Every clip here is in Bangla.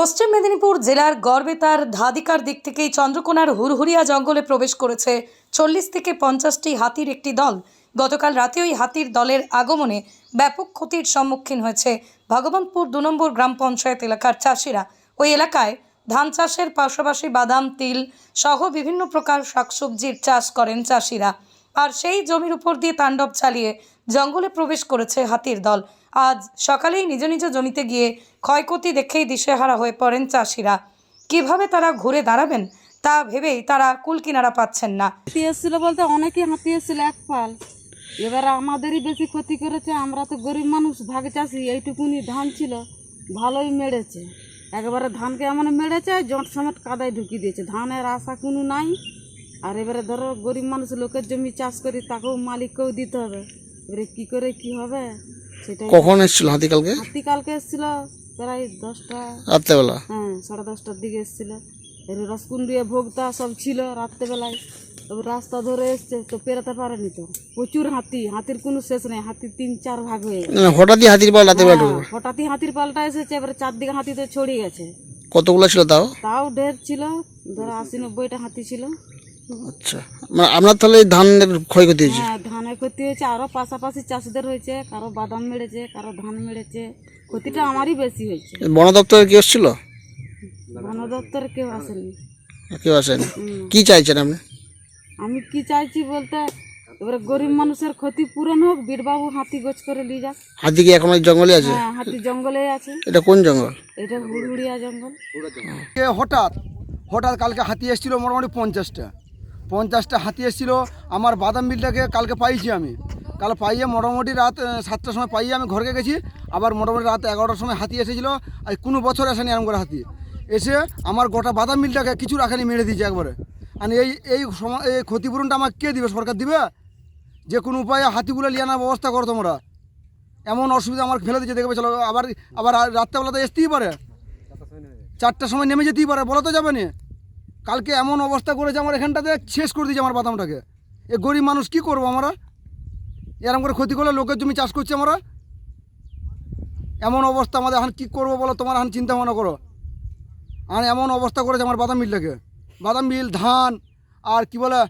পশ্চিম মেদিনীপুর জেলার গড়বেতার ধাদিকার দিক থেকেই চন্দ্রকোনার হুরহুরিয়া জঙ্গলে প্রবেশ করেছে চল্লিশ থেকে পঞ্চাশটি হাতির একটি দল। গতকাল রাতে ওই হাতির দলের আগমনে ব্যাপক ক্ষতির সম্মুখীন হয়েছে ভগবানপুর দু নম্বর গ্রাম পঞ্চায়েত এলাকার চাষিরা। ওই এলাকায় ধান চাষের পাশাপাশি বাদাম, তিল সহ বিভিন্ন প্রকার শাকসবজির চাষ করেন চাষিরা। আর সেই জমির উপর দিয়ে তাণ্ডব চালিয়ে জঙ্গলে প্রবেশ করেছে হাতির দল। আজ সকালেই নিজ নিজ জমিতে গিয়ে ক্ষয়ক্ষতি দেখেই দিশেহারা হয়ে পড়েন চাষিরা। কীভাবে তারা ঘুরে দাঁড়াবেন, তা ভেবেই তারা কুলকিনারা পাচ্ছেন না। হাতি বলতে অনেকেই হাতি এসেছিল, এক পাল। এবার আমাদেরই বেশি ক্ষতি করেছে, আমরা তো গরিব মানুষ, ভাগ চাষি, এইটুকুনি ধান ছিল, ভালোই মেরেছে একবারে ধানকে এমন মেরেছে জট সমেত কাদায় ঢুকিয়ে দিয়েছে। ধানের আশা কোনো নাই, আর এবারে ধরো গরিব মানুষ, লোকের জমি চাষ করি, তাকেও মালিককেও দিতে হবে। এবারে কি করে কি হবে? সেটাই কখন এসেছিল? হাতি কালকে হাতি কালকে এসেছিল প্রায় দশটা। রাত্রেবেলা? হ্যাঁ সাড়ে দশটার দিকে এসেছিল। এর রসকুন্ডিয়া ভোগতা সব ছিল রাত্রেবেলায়। তবে রাস্তা ধরে এসছে তো পেরোতে পারেনি তো। প্রচুর হাতি হাতির কোনো শেষ নেই। হাতি তিন চার ভাগ হয়ে হঠাৎই হাতির পাল রাতের বেলা হ্যাঁ, হঠাৎই হাতির পাল্টা এসেছে এবারে চারদিকে হাতি তো ছড়িয়ে গেছে। কতগুলো ছিল তাও? তাও ঢের ছিল ধরো আশি নব্বইটা হাতি ছিল। আচ্ছা। মানে আপনার তাহলে ধানের ক্ষয়ক্ষতি হয়েছে? হ্যাঁ ক্ষতি হয়েছে আরও পাশাপাশি চাষিদের হয়েছে কারও বাদাম মেরেছে কারও ধান মেরেছে ক্ষতিটা আমারই বেশি হয়েছে। বন দপ্তরে কি এসেছিল? বন দপ্তরে কেউ আসেনি। কেউ আসেনি। কি চাইছেন আপনি? আমি কি চাইছি বলতে এবারে গরিব মানুষের ক্ষতি পূরণ হোক বীরবাবু হাতি গোছ করে নিয়ে যাক। হাতি কি এখন জঙ্গলে আছে? হ্যাঁ হাতি জঙ্গলে আছে। এটা কোন জঙ্গল? এটা হুড়হুড়িয়া জঙ্গল। কে হঠাৎ হঠাৎ কালকে হাতি এসেছিল মোটামুটি পঞ্চাশটা। পঞ্চাশটা হাতি এসেছিল, আমার বাদাম বিলটাকে কালকে পাইছি আমি। কাল পাইয়ে মোটামুটি রাত সাতটার সময় পাইয়ে আমি ঘরকে গেছি, আবার মোটামুটি রাত এগারোটার সময় হাতি এসেছিল, আর কোনো বছর আসেনি এরকম করে হাতি। এসে আমার গোটা বাদাম মিলটাকে কিছু রাখেনি, মেরে দিয়েছে একবারে। আর এই এই সময়, এই ক্ষতিপূরণটা আমাকে কে দিবে? সরকার দিবে? যে কোনো উপায়ে হাতিগুলো নিয়ে আনার ব্যবস্থা করো তোমরা। এমন অসুবিধা আমার ফেলে দিচ্ছে দেখবে চলো, আবার আবার রাত্রেবেলা তো আসতেই পারে। চারটার সময় নেমে যেতেই পারে, বলা তো যাবে না। কালকে এমন অবস্থা করেছে, আমার এখানটাতে শেষ করে দিয়েছে আমার বাদামটাকে। এ গরিব মানুষ কি করব আমরা? এরকম করে ক্ষতি করলে লোকের জমি চাষ করছে আমরা? এমন অবস্থা আমাদের এখন কী করব বলো? তোমার এখন চিন্তা ভাবনা করো। আর এমন অবস্থা করেছে আমার বাদাম মিলটাকে। বাদাম মিল, ধান, আর কি বলে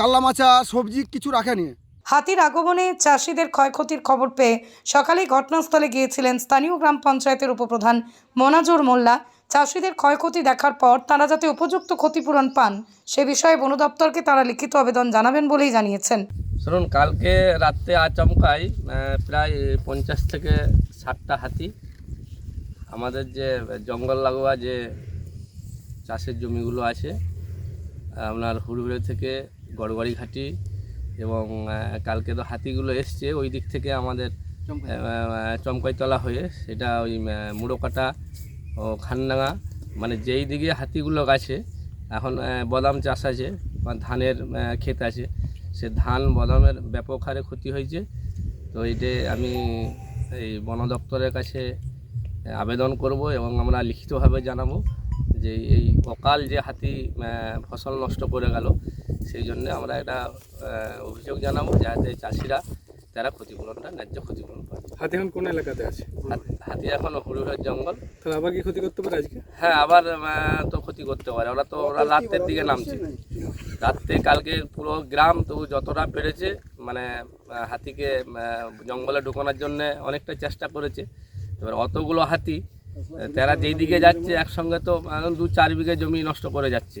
কাল্লা মাছা, সবজি কিছু রাখেনি। হাতির আগমনে চাষিদের ক্ষয়ক্ষতির খবর পেয়ে সকালেই ঘটনাস্থলে গিয়েছিলেন স্থানীয় গ্রাম পঞ্চায়েতের উপপ্রধান মোনাজুর মোল্লা। চাষিদের ক্ষয়ক্ষতি দেখার পর তারা যাতে উপযুক্ত ক্ষতিপূরণ পান সে বিষয়ে বন দপ্তরকে তারা লিখিত আবেদন জানাবেন বলেই জানিয়েছেন। শুনুন কালকে রাত্রে আচমকায় প্রায় পঞ্চাশ থেকে ষাটটা হাতি আমাদের যে জঙ্গল লাগোয়া যে চাষের জমিগুলো আছে আপনার হুড়হুড়ে থেকে গড়গড়ি ঘাটি এবং কালকে তো হাতিগুলো এসছে ওই দিক থেকে আমাদের চমকাইতলা হয়ে সেটা ওই মুড়োকাটা খানডাঙ্গা মানে যেই দিকে হাতিগুলো গেছে, এখন বাদাম চাষ আছে, বা ধানের ক্ষেত আছে, সে ধান, বাদামের ব্যাপক হারে ক্ষতি হয়েছে। তো এইটে আমি এই বন দপ্তরের কাছে আবেদন করব এবং আমরা লিখিতভাবে জানাব যে এই অকাল যে হাতি ফসল নষ্ট করে গেল, সেই জন্য আমরা এটা অভিযোগ জানাব, যাতে চাষিরা তারা ক্ষতিপূরণটা ন্যায্য ক্ষতিপূরণ পায়। হাতি এখন কোন এলাকাতে আছে? হাত- এখন হরুহের জঙ্গল। তাহলে আবার কি ক্ষতি করতে পারে আজকে? হ্যাঁ আবার তো ক্ষতি করতে পারে। ওরা তো ওরা রাতের দিকে নামছে। রাত্রে কালকে পুরো গ্রাম তো যতটা পেরেছে মানে হাতিকে জঙ্গলে ঢুকানোর জন্য অনেকটা চেষ্টা করেছে। এবার অতগুলো হাতি তারা যেই দিকে যাচ্ছে একসঙ্গে তো দু চার বিঘে জমি নষ্ট করে যাচ্ছে।